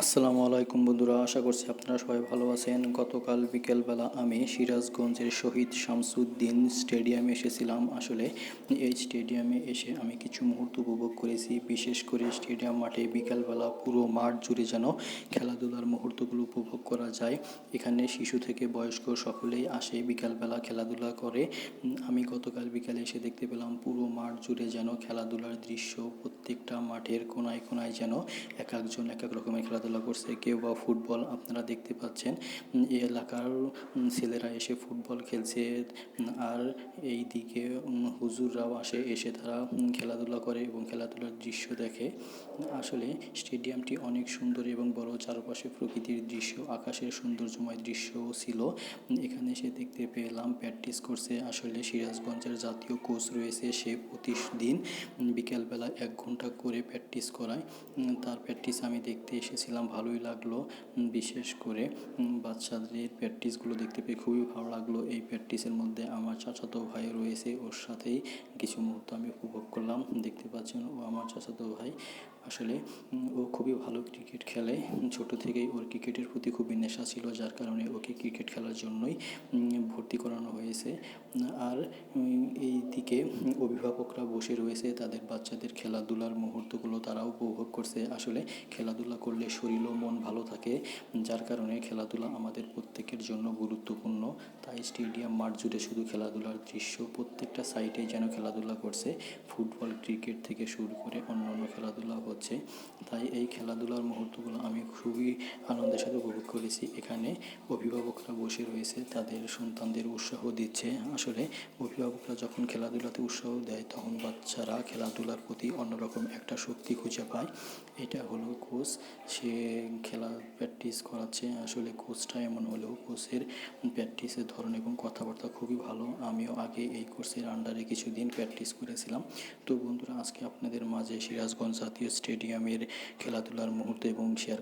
আসসালামু আলাইকুম বন্ধুরা, আশা করছি আপনারা সবাই ভালো আছেন। গতকাল বিকেলবেলা আমি সিরাজগঞ্জের শহীদ শামসুদ্দিন স্টেডিয়ামে এসেছিলাম। আসলে এই স্টেডিয়ামে এসে আমি কিছু মুহূর্ত উপভোগ করেছি। বিশেষ করে স্টেডিয়াম মাঠে বিকেলবেলা পুরো মাঠ জুড়ে যেন খেলাধুলার মুহূর্তগুলো উপভোগ করা যায়। এখানে শিশু থেকে বয়স্ক সকলেই আসে, বিকালবেলা খেলাধুলা করে। আমি গতকাল বিকালে এসে দেখতে পেলাম পুরো মাঠ জুড়ে যেন খেলাধুলার দৃশ্য প্রত্যেকটা মাঠের কোনায় কোনায় যেন এক একজন এক এক রকমের খেলাধুলা করছে, কেউ বা ফুটবল আপনারা দেখতে পাচ্ছেন। এই এলাকার ছেলেরা এসে ফুটবল খেলছে। আর এই দিকে হুজুররাও আসে, এসে তারা খেলাধুলা করে এবং খেলাধুলার দৃশ্য দেখে। আসলে স্টেডিয়ামটি অনেক সুন্দর এবং বড় চারপাশে প্রকৃতির দৃশ্য, আকাশের সৌন্দর্যময় দৃশ্যও ছিল। এখানে এসে দেখতে পেলাম, প্র্যাকটিস করছে। আসলে সিরাজগঞ্জের জাতীয় কোচ রয়েছে সে প্রতিদিন বিকেলবেলা এক ঘণ্টা করে প্র্যাকটিস করায়। তার প্র্যাকটিস আমি দেখতে এসেছিলাম। ভালোই লাগল। বিশেষ করে বাচ্চাদের প্র্যাকটিসগুলো দেখতে পেয়ে খুবই ভালো লাগল। এই প্র্যাকটিসের মধ্যে আমার চাচাতো ভাই রয়েছে, ওর সাথেই কিছু মুহূর্ত আমি উপভোগ করলাম। দেখতে পাচ্ছেন, ও আমার চাচাতো ভাই। আসলে ও খুবই ভালো ক্রিকেট খেলে। ছোট থেকেই ওর ক্রিকেটের প্রতি খুবই নেশা ছিল, যার কারণে ওকে ক্রিকেট খেলার জন্যই ভর্তি করানো হয়েছে। আর এই দিকে অভিভাবকরা বসে রয়েছে, তাদের বাচ্চাদের খেলাধুলার মুহূর্তগুলো তারাও উপভোগ করছে। আসলে খেলাধুলা করলে শরীর ও মন ভালো থাকে, যার কারণে খেলাধুলা আমাদের প্রত্যেকের জন্য গুরুত্বপূর্ণ। তাই স্টেডিয়াম মাঠ জুড়ে শুধু খেলাধুলার দৃশ্য, প্রত্যেকটা সাইডে যেন খেলাধুলা করছে। ফুটবল, ক্রিকেট থেকে শুরু করে অন্যান্য খেলাধুলা হচ্ছে। তাই এই খেলাধুলার মুহূর্তগুলো আমি খুবই আনন্দের সাথে উপভোগ করেছি। এখানে অভিভাবকরা বসে রয়েছে, তাদের সন্তানদের উৎসাহ দিচ্ছে। আসলে অভিভাবকরা যখন খেলাধুলাতে উৎসাহ দেয়, তখন বাচ্চারা খেলাধুলার প্রতি অন্যরকম একটা শক্তি খুঁজে পায়। এটা হলো কোচ। সে খেলা প্র্যাকটিস করাচ্ছে। আসলে কোচটা এমন হলেও কোচের প্র্যাকটিসের ধরন এবং কথাবার্তা খুবই ভালো। আমিও আগে এই কোর্সের আন্ডারে কিছুদিন প্র্যাকটিস করেছিলাম। তো বন্ধুরা, আজকে আপনাদের মাঝে সিরাজগঞ্জ জাতীয় স্টেডিয়ামের খেলাধুলার মুহূর্ত এবং শেয়ার